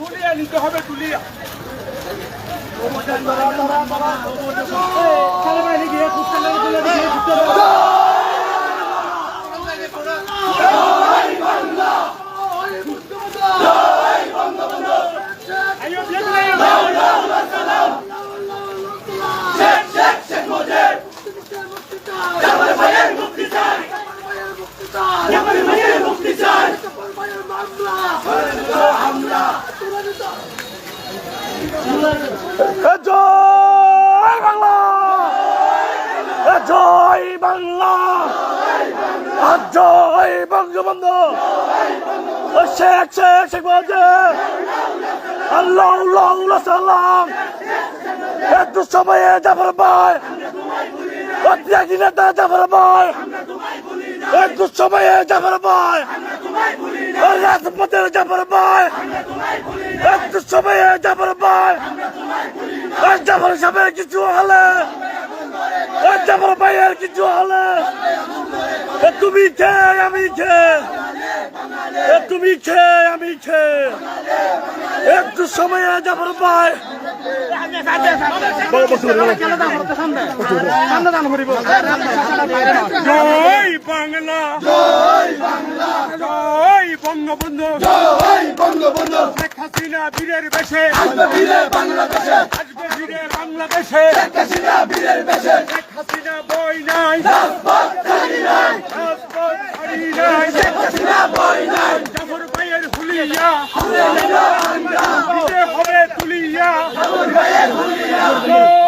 তুলিয়া নিতে হবে তুলিয়া আইও জয় বাংলা! জয় বাংলা! জয় বঙ্গবন্ধু! শেখ শেখ শেখ মুজিব! আল্লাহ আল্লাহ সাল্লাম একটু সময়ে যাবার ভাই! ও ত্যাগী নেতা যাবার ভাই! একটু সময়ে যাবার ভাই রাজপথের যাবার ভাই একটু সময়ে যাবার ভাই জাফর সাহেবের কিছু হলে জাফর ভাইয়ের কিছু হলে তুমি খে আমি খে এ তুমি খে আমি খে একটু সময় জাফর ভাই জয় বাংলা। জয় বাংলা জয় বঙ্গবন্ধু। জয় বঙ্গবন্ধু। শেখ হাসিনা বীরের বেশে। আসবে বীরে বাংলাদেশে। আসবে বীরে বাংলাদেশে। শেখ হাসিনা বীরের বেশে। শেখ হাসিনা বই নাই। রাজপথ ছাড়ি নাই। রাজপথ ছাড়ি নাই। শেখ হাসিনা বই নাই। জাফর ভাইয়ের হুলিয়া। হুলিয়া। আমরা হবে তুলিয়া। জাফর ভাইয়ের হুলিয়া।